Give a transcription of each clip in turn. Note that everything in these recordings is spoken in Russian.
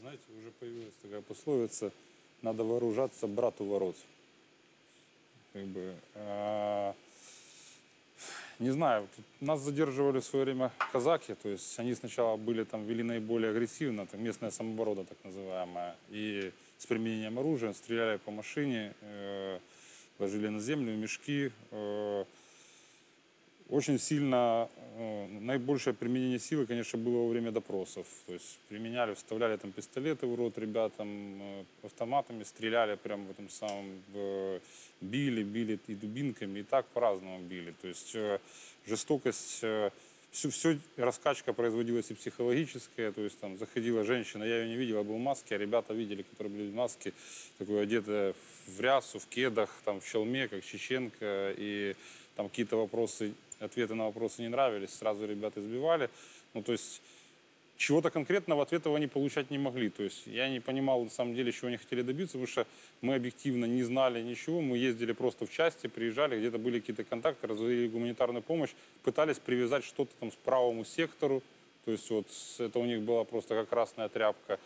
Знаете, уже появилась такая пословица «надо вооружаться брату ворот». Как бы, а, не знаю, нас задерживали в свое время казаки, то есть они сначала были там, вели наиболее агрессивно, там местная самооборона так называемая, и с применением оружия стреляли по машине, э, ложили на землю мешки, э, очень сильно, э, наибольшее применение силы, конечно, было во время допросов. То есть применяли, вставляли там пистолеты в рот ребятам, э, автоматами, стреляли прямо в этом самом, били, били и дубинками, и так по-разному били. То есть э, жестокость, все, все раскачка производилась и психологическая, то есть там заходила женщина, я ее не видел, я был в маске, а ребята видели, которые были в маске, такой одетая в рясу, в кедах, там в челме, как чеченка, и там какие-то вопросы, ответы на вопросы не нравились, сразу ребят избивали. Ну, то есть чего-то конкретного ответов они получать не могли. То есть я не понимал, на самом деле, чего они хотели добиться, потому что мы объективно не знали ничего. Мы ездили просто в части, приезжали, где-то были какие-то контакты, разводили гуманитарную помощь, пытались привязать что-то там с правому сектору. То есть вот это у них была просто как красная тряпка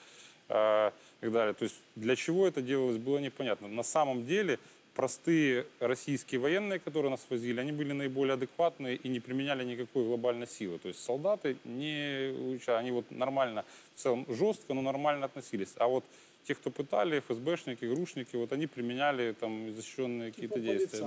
и так далее. То есть для чего это делалось, было непонятно. На самом деле простые российские военные, которые нас возили, они были наиболее адекватные и не применяли никакой глобальной силы. То есть солдаты не они вот нормально, в целом жестко, но нормально относились. А вот те, кто пытали, ФСБшники, грушники, вот они применяли там защищенные какие-то Типа действия.